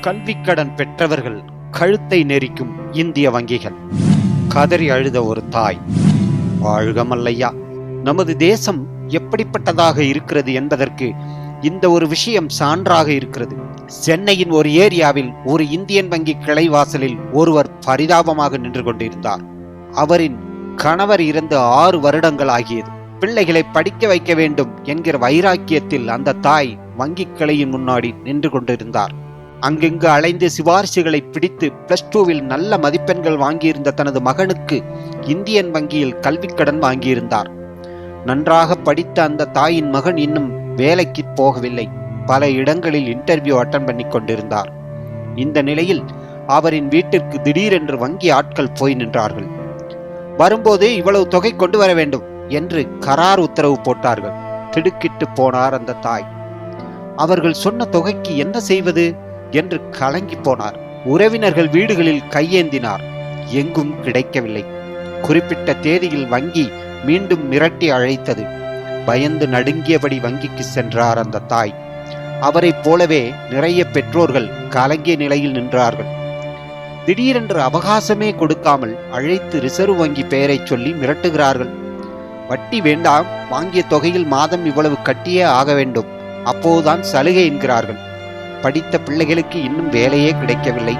கல்விக்கடன் பெற்றவர்கள் கழுத்தை நெரிக்கும் இந்திய வங்கிகள். கதறி அழுத ஒரு தாய். வாழ்கமல்லையா நமது தேசம் எப்படிப்பட்டதாக இருக்கிறது என்பதற்கு இந்த ஒரு விஷயம் சான்றாக இருக்கிறது. சென்னையின் ஒரு ஏரியாவில் ஒரு இந்தியன் வங்கி கிளை வாசலில் ஒருவர் பரிதாபமாக நின்று கொண்டிருந்தார். அவரின் கணவர் இறந்து ஆறு வருடங்கள் ஆகியது. பிள்ளைகளை படிக்க வைக்க வேண்டும் என்கிற வைராக்கியத்தில் அந்த தாய் வங்கி கிளையின் முன்னாடி நின்று கொண்டிருந்தார். அங்கெங்கு அலைந்து சிபாரிசுகளை பிடித்து பிளஸ் டூவில் நல்ல மதிப்பெண்கள் வாங்கியிருந்த தனது மகனுக்கு இந்தியன் வங்கியில் கல்விக்கடன் வாங்கியிருந்தார். நன்றாக படித்த அந்த தாயின் மகன் இன்னும் வேலைக்கு போகவில்லை. பல இடங்களில் இன்டர்வியூ அட்டன் பண்ணி கொண்டிருந்தார். இந்த நிலையில் அவரின் வீட்டிற்கு திடீரென்று வங்கி ஆட்கள் போய் நின்றார்கள். வரும்போது இவ்வளவு தொகை கொண்டு வர வேண்டும் என்று கரார் உத்தரவு போட்டார்கள். திடுக்கிட்டு போனார் அந்த தாய். அவர்கள் சொன்ன தொகைக்கு என்ன செய்வது? என்று கலங்கி போனார். உறவினர்கள் வீடுகளில் கையேந்தினார். எங்கும் கிடைக்கவில்லை. குறிப்பிட்ட தேதியில் வங்கி மீண்டும் மிரட்டி அழைத்தது. பயந்து நடுங்கியபடி வங்கிக்கு சென்றார் அந்த தாய். அவரைப் போலவே நிறைய பெற்றோர்கள் கலங்கிய நிலையில் நின்றார்கள். திடீரென்று அவகாசமே கொடுக்காமல் அழைத்து ரிசர்வ் வங்கி பெயரைச் சொல்லி மிரட்டுகிறார்கள். வட்டி வேண்டாம் வாங்கிய தொகையில் மாதம் இவ்வளவு கட்டியே ஆக வேண்டும். அப்போதுதான் சலுகை என்கிறார்கள். படித்த பிள்ளைகளுக்கு இன்னும் வேலையே கிடைக்கவில்லை.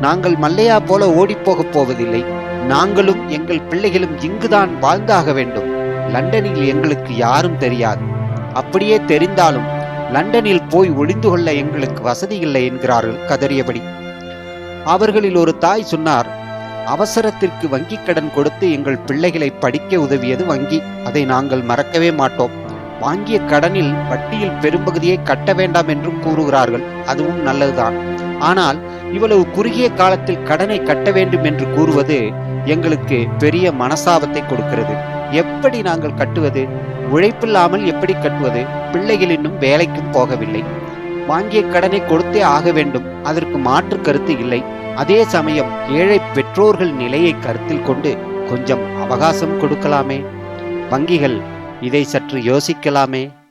நாங்கள் மல்லையா போல ஓடிப்போகப் போவதில்லை. நாங்களும் எங்கள் பிள்ளைகளும் இங்குதான் வாழ்ந்தாக வேண்டும். லண்டனில் எங்களுக்கு யாரும் தெரியாது. அப்படியே தெரிந்தாலும் லண்டனில் போய் ஒளிந்து கொள்ள எங்களுக்கு வசதி இல்லை என்கிறார்கள் கதறியபடி. அவர்களில் ஒரு தாய் சொன்னார் அவசரத்திற்கு வங்கிக் கடன் கொடுத்து எங்கள் பிள்ளைகளை படிக்க உதவியது வங்கி. அதை நாங்கள் மறக்கவே மாட்டோம். வாங்கிய கடனில் வட்டியில் பெரும்பகுதியை கட்ட வேண்டாம் என்றும் கூறுகிறார்கள். அதுவும் நல்லதுதான். ஆனால் இவ்வளவு குறுகிய காலத்தில் கடனை கட்ட வேண்டும் என்று கூறுவது எங்களுக்கு பெரிய மனசாபத்தை கொடுக்கிறது. எப்படி நாங்கள் கட்டுவது? உழைப்பில்லாமல் எப்படி கட்டுவது? பிள்ளைகள் இன்னும் வேலைக்கும் போகவில்லை. வாங்கிய கடனை கொடுத்தே ஆக வேண்டும். அதற்கு மாற்று கருத்து இல்லை. அதே சமயம் ஏழை பெற்றோர்கள் நிலையை கருத்தில் கொண்டு கொஞ்சம் அவகாசம் கொடுக்கலாமே. வங்கிகள் இதை சற்று யோசிக்கலாமே.